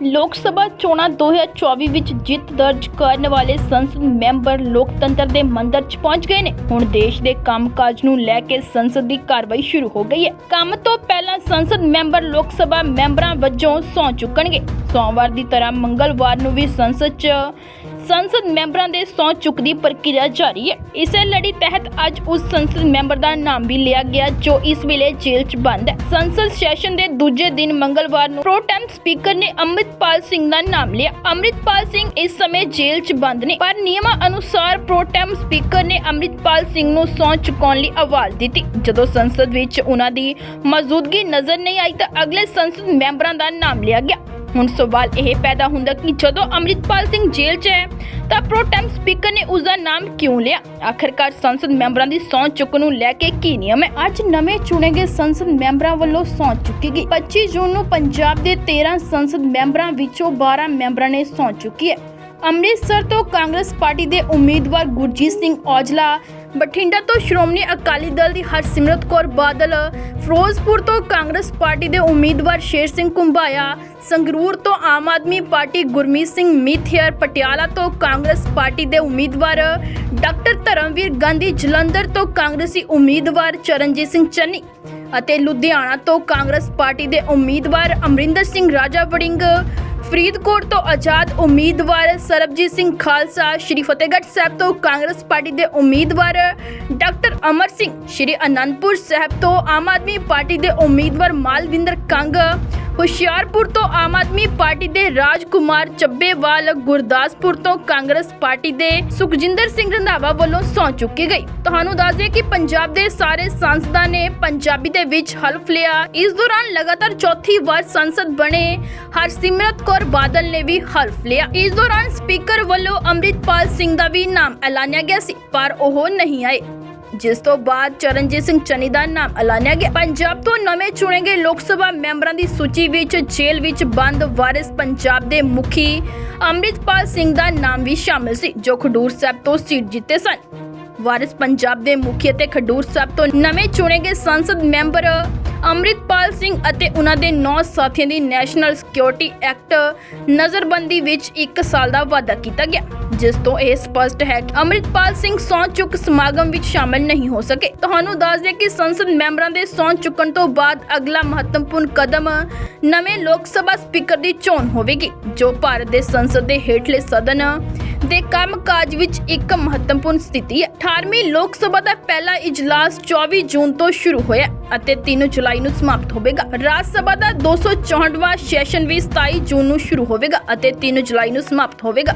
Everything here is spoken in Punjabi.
ਲੋਕ ਸਭਾ ਚੋਣਾਂ 2024 ਵਿੱਚ ਜਿੱਤ ਦਰਜ ਕਰਨ ਵਾਲੇ ਸੰਸਦ ਮੈਂਬਰ ਲੋਕਤੰਤਰ ਦੇ ਮੰਦਰ 'ਚ ਪਹੁੰਚ ਗਏ ਨੇ। ਹੁਣ ਦੇਸ਼ ਦੇ ਕੰਮਕਾਜ ਨੂੰ ਲੈ ਕੇ ਸੰਸਦ ਦੀ ਕਾਰਵਾਈ ਸ਼ੁਰੂ ਹੋ ਗਈ ਹੈ। ਕੰਮ ਤੋਂ ਪਹਿਲਾਂ ਸੰਸਦ ਮੈਂਬਰ ਲੋਕ ਸਭਾ ਮੈਂਬਰਾਂ ਵਜੋਂ ਸਹੁੰ ਚੁੱਕਣਗੇ। ਸੋਮਵਾਰ ਦੀ ਤਰ੍ਹਾਂ ਮੰਗਲਵਾਰ ਨੂੰ ਵੀ ਸੰਸਦ 'ਚ ਸੰਸਦ ਮੈਂਬਰਾਂ ਦੇ ਸਹੁੰ ਚੁੱਕ ਦੀ ਪ੍ਰਕਿਰਿਆ ਜਾਰੀ ਹੈ। ਇਸੇ ਲੜੀ ਤਹਿਤ ਅੱਜ ਉਸ ਸੰਸਦ ਮੈਂਬਰ ਦਾ ਨਾਮ ਵੀ ਲਿਆ ਗਿਆ ਜੋ ਇਸ ਵੇਲੇ ਜੇਲ੍ਹ 'ਚ ਬੰਦ ਹੈ। ਸੰਸਦ ਸੈਸ਼ਨ ਦੇ ਦੂਜੇ ਦਿਨ ਮੰਗਲਵਾਰ ਨੂੰ ਪ੍ਰੋ ਟੈਂਪ ਸਪੀਕਰ ਨੇ ਅੰਮ੍ਰਿਤ ਅੰਮ੍ਰਿਤਪਾਲ ਸਿੰਘ ਦਾ ਨਾਮ ਲਿਆ। ਅੰਮ੍ਰਿਤਪਾਲ ਸਿੰਘ ਇਸ ਸਮੇਂ ਜੇਲ੍ਹ 'ਚ ਬੰਦ ਨੇ, ਪਰ ਨਿਯਮਾਂ ਅਨੁਸਾਰ ਪ੍ਰੋਟੈਮ ਸਪੀਕਰ ਨੇ ਅੰਮ੍ਰਿਤਪਾਲ ਸਿੰਘ ਨੂੰ ਸਹੁੰ ਚੁਕਾਉਣ ਲਈ ਆਵਾਜ਼ ਦਿੱਤੀ। ਜਦੋਂ ਸੰਸਦ ਵਿੱਚ ਉਹਨਾਂ ਦੀ ਮੌਜੂਦਗੀ ਨਜ਼ਰ ਨਹੀਂ ਆਈ ਤਾਂ ਅਗਲੇ ਸੰਸਦ ਮੈਂਬਰਾਂ ਦਾ ਨਾਮ ਲਿਆ ਗਿਆ। ਹੁਣ ਸਵਾਲ ਇਹ ਪੈਦਾ ਹੁੰਦਾ ਕਿ ਜਦੋਂ ਅੰਮ੍ਰਿਤਪਾਲ ਸਿੰਘ ਜੇਲ੍ਹ 'ਚ ਹੈ, ਤਾਂ ਪ੍ਰੋ ਸਪੀਕਰ ਨੇ ਉਸ ਦਾ ਨਾਮ ਕਿਉਂ ਲਿਆ? ਆਖਰਕਾਰ ਸੰਸਦ ਮੈਂਬਰਾਂ ਦੀ ਸਹੁੰ ਚੁੱਕ ਨੂੰ ਲੈ ਕੇ ਕੀ ਨਿਯਮ ਹੈ? ਅੱਜ ਨਵੇਂ ਚੁਣੇ ਗਏ ਸੰਸਦ ਮੈਂਬਰਾਂ ਵੱਲੋਂ ਸਹੁੰ ਚੁੱਕੀ ਗਈ। 25 ਜੂਨ ਨੂੰ ਪੰਜਾਬ ਦੇ 13 ਸੰਸਦ ਮੈਂਬਰਾਂ ਵਿੱਚੋਂ 12 ਮੈਂਬਰਾਂ ਨੇ ਸਹੁੰ ਚੁੱਕੀ ਹੈ। ਅੰਮ੍ਰਿਤਸਰ ਤੋਂ ਕਾਂਗਰਸ ਪਾਰਟੀ ਦੇ ਉਮੀਦਵਾਰ ਗੁਰਜੀਤ ਸਿੰਘ ਔਜਲਾ ਬਠਿੰਡਾ ਤੋਂ ਸ਼੍ਰੋਮਣੀ ਅਕਾਲੀ ਦਲ ਦੀ ਹਰਸਿਮਰਤ ਕੌਰ ਬਾਦਲ ਫਿਰੋਜ਼ਪੁਰ ਤੋਂ ਕਾਂਗਰਸ ਪਾਰਟੀ ਦੇ ਉਮੀਦਵਾਰ ਸ਼ੇਰ ਸਿੰਘ ਕੁੰਭਾਇਆ, ਸੰਗਰੂਰ ਤੋਂ ਆਮ ਆਦਮੀ ਪਾਰਟੀ ਗੁਰਮੀਤ ਸਿੰਘ ਮਿੱਥਿਆਰ ਪਟਿਆਲਾ ਤੋਂ ਕਾਂਗਰਸ ਪਾਰਟੀ ਦੇ ਉਮੀਦਵਾਰ ਡਾਕਟਰ ਧਰਮਵੀਰ ਗਾਂਧੀ, ਜਲੰਧਰ ਤੋਂ ਕਾਂਗਰਸੀ ਉਮੀਦਵਾਰ ਚਰਨਜੀਤ ਸਿੰਘ ਚੰਨੀ ਅਤੇ ਲੁਧਿਆਣਾ ਤੋਂ ਕਾਂਗਰਸ ਪਾਰਟੀ ਦੇ ਉਮੀਦਵਾਰ ਅਮਰਿੰਦਰ ਸਿੰਘ ਰਾਜਾ ਵੜਿੰਗ ਫਰੀਦਕੋਟ ਤੋਂ ਆਜ਼ਾਦ ਉਮੀਦਵਾਰ ਸਰਬਜੀਤ ਸਿੰਘ ਖਾਲਸਾ ਸ਼੍ਰੀ ਫਤਿਹਗੜ੍ਹ ਸਾਹਿਬ ਤੋਂ ਕਾਂਗਰਸ ਪਾਰਟੀ ਦੇ ਉਮੀਦਵਾਰ ਡਾਕਟਰ ਅਮਰ ਸਿੰਘ, ਸ਼੍ਰੀ ਅਨੰਦਪੁਰ ਸਾਹਿਬ ਤੋਂ ਆਮ ਆਦਮੀ ਪਾਰਟੀ ਦੇ ਉਮੀਦਵਾਰ ਮਾਲਵਿੰਦਰ ਕੰਗ ਹੁਸ਼ਿਆਰਪੁਰ ਤੋਂ ਆਮ ਆਦਮੀ ਪਾਰਟੀ ਦੇ ਰਾਜਕੁਮਾਰ ਚੱਬੇਵਾਲ ਗੁਰਦਾਸਪੁਰ ਤੋਂ ਕਾਂਗਰਸ ਪਾਰਟੀ ਦੇ ਸੁਖਜਿੰਦਰ ਸਿੰਘ ਰੰਧਾਵਾ ਵੱਲੋਂ ਸਹੁੰ ਚੁੱਕੀ ਗਈ। ਤੁਹਾਨੂੰ ਦੱਸ ਦਈਏ ਕਿ ਪੰਜਾਬ ਦੇ ਸਾਰੇ ਸੰਸਦਾਂ ਨੇ ਪੰਜਾਬੀ ਦੇ ਵਿੱਚ ਹਲਫ ਲਿਆ। ਇਸ ਦੌਰਾਨ ਲਗਾਤਾਰ ਚੌਥੀ ਵਾਰ ਸੰਸਦ ਬਣੇ ਹਰਸਿਮਰਤ ਕੌਰ ਬਾਦਲ ਨੇ ਵੀ ਹਲਫ ਲਿਆ। ਇਸ ਦੌਰਾਨ ਸਪੀਕਰ ਵੱਲੋਂ ਅੰਮ੍ਰਿਤਪਾਲ ਸਿੰਘ ਦਾ ਵੀ ਨਾਮ ਐਲਾਨਿਆ ਗਿਆ ਸੀ, ਪਰ ਉਹ ਨਹੀਂ ਆਏ। ਜਿਸ ਤੋਂ ਬਾਅਦ ਚਰਨਜੀਤ ਸਿੰਘ ਚੰਨੀ ਦਾ ਨਾਮ ਐਲਾਨਿਆ ਗਿਆ। ਪੰਜਾਬ ਤੋਂ ਨਵੇਂ ਚੁਣੇ ਗਏ ਲੋਕ ਸਭਾ ਮੈਂਬਰਾਂ ਦੀ ਸੂਚੀ ਵਿੱਚ ਜੇਲ੍ਹ ਵਿੱਚ ਬੰਦ ਵਾਰਿਸ ਪੰਜਾਬ ਦੇ ਮੁਖੀ ਅੰਮ੍ਰਿਤਪਾਲ ਸਿੰਘ ਦਾ ਨਾਮ ਵੀ ਸ਼ਾਮਿਲ ਸੀ, ਜੋ ਖਡੂਰ ਸਾਹਿਬ ਤੋਂ ਸੀਟ ਜਿੱਤੇ ਸਨ। ਵਾਰਿਸ ਪੰਜਾਬ ਦੇ ਮੁਖੀ ਅਤੇ ਖਡੂਰ ਸਾਹਿਬ ਤੋਂ ਨਵੇਂ ਚੁਣੇ ਗਏ ਸੰਸਦ ਮੈਂਬਰ ਅੰਮ੍ਰਿਤਪਾਲ ਸਿੰਘ ਅਤੇ ਉਹਨਾਂ ਦੇ 9 ਸਾਥੀਆਂ ਦੀ ਨੈਸ਼ਨਲ ਸਿਕਿਉਰਿਟੀ ਐਕਟ ਨਜ਼ਰਬੰਦੀ ਵਿੱਚ 1 ਸਾਲ ਦਾ ਵਾਅਦਾ ਕੀਤਾ ਗਿਆ, ਜਿਸ ਤੋਂ ਇਹ ਸਪਸ਼ਟ ਹੈ ਕਿ ਅੰਮ੍ਰਿਤਪਾਲ ਸਿੰਘ ਸਹੁੰ ਚੁੱਕ ਸਮਾਗਮ ਵਿੱਚ ਸ਼ਾਮਲ ਨਹੀਂ ਹੋ ਸਕੇ। ਤੁਹਾਨੂੰ ਦੱਸ ਦਈਏ ਕਿ ਸੰਸਦ ਮੈਂਬਰਾਂ ਦੇ ਸਹੁੰ ਚੁੱਕਣ ਤੋਂ ਬਾਅਦ ਅਗਲਾ ਮਹੱਤਵਪੂਰਨ ਕਦਮ ਨਵੇਂ ਲੋਕ ਸਭਾ ਸਪੀਕਰ ਦੀ ਚੋਣ ਹੋਵੇਗੀ, ਜੋ ਭਾਰਤ ਦੇ ਸੰਸਦ ਦੇ ਹੇਠਲੇ ਸਦਨ ਦੇ ਕੰਮਕਾਜ ਵਿੱਚ ਇੱਕ ਮਹੱਤਵਪੂਰਨ ਸਥਿਤੀ ਹੈ। 18ਵੀਂ ਲੋਕ ਸਭਾ ਦਾ ਪਹਿਲਾ ਇਜਲਾਸ 24 ਜੂਨ ਤੋਂ ਸ਼ੁਰੂ ਹੋਇਆ ਅਤੇ 3 ਜੁਲਾਈ ਨੂੰ ਸਮਾਪਤ ਹੋਵੇਗਾ। ਰਾਜ ਸਭਾ ਦਾ 264ਵਾਂ ਸੈਸ਼ਨ ਵੀ 27 ਜੂਨ ਨੂੰ ਸ਼ੁਰੂ ਹੋਵੇਗਾ ਅਤੇ 3 ਜੁਲਾਈ ਨੂੰ ਸਮਾਪਤ ਹੋਵੇਗਾ।